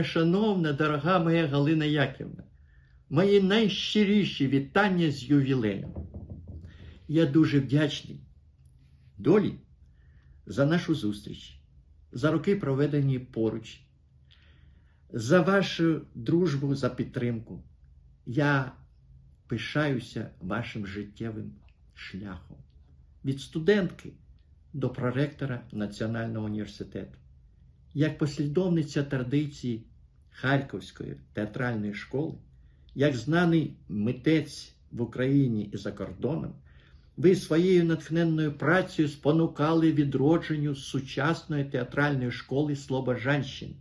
вельми шановна, дорога моя Галина Яківна, мої найщиріші вітання з ювілеєм. Я дуже вдячний долі за нашу зустріч, за роки, проведені поруч, за вашу дружбу, за підтримку. Я пишаюся вашим життєвим шляхом від студентки до проректора Національного університету. Як послідовниця традиції Харківської театральної школи, як знаний митець в Україні і за кордоном, ви своєю натхненною працею спонукали відродженню сучасної театральної школи Слобожанщини.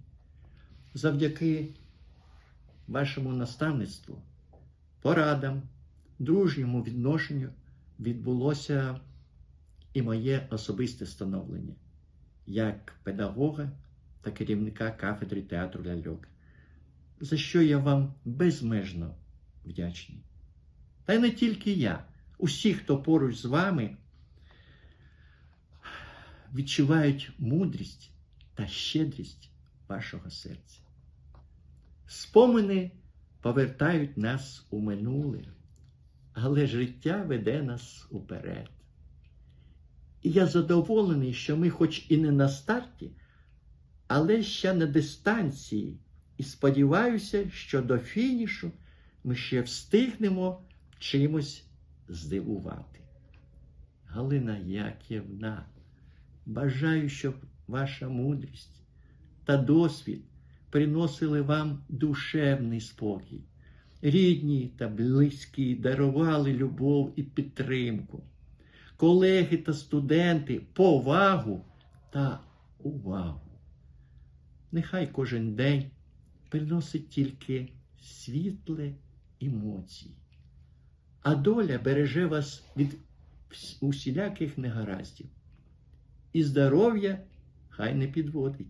Завдяки вашому наставництву, порадам, дружньому відношенню відбулося і моє особисте становлення як педагога та керівника кафедри театру ляльок, за що я вам безмежно вдячний. Та й не тільки я, усі, хто поруч з вами, відчувають мудрість та щедрість вашого серця. Спомини повертають нас у минуле, але життя веде нас уперед. І я задоволений, що ми, хоч і не на старті, але ще на дистанції, і сподіваюся, що до фінішу ми ще встигнемо чимось здивувати. Галина Яківна, бажаю, щоб ваша мудрість та досвід приносили вам душевний спокій. Рідні та близькі дарували любов і підтримку. Колеги та студенти повагу та увагу. Нехай кожен день приносить тільки світле емоції, а доля береже вас від усіляких негараздів. І здоров'я хай не підводить.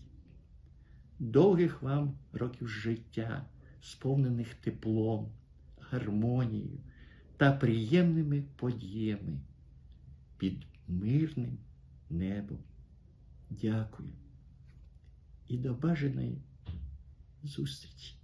Довгих вам років життя, сповнених теплом, гармонією та приємними подіями під мирним небом. Дякую. І до бажаної зүсэж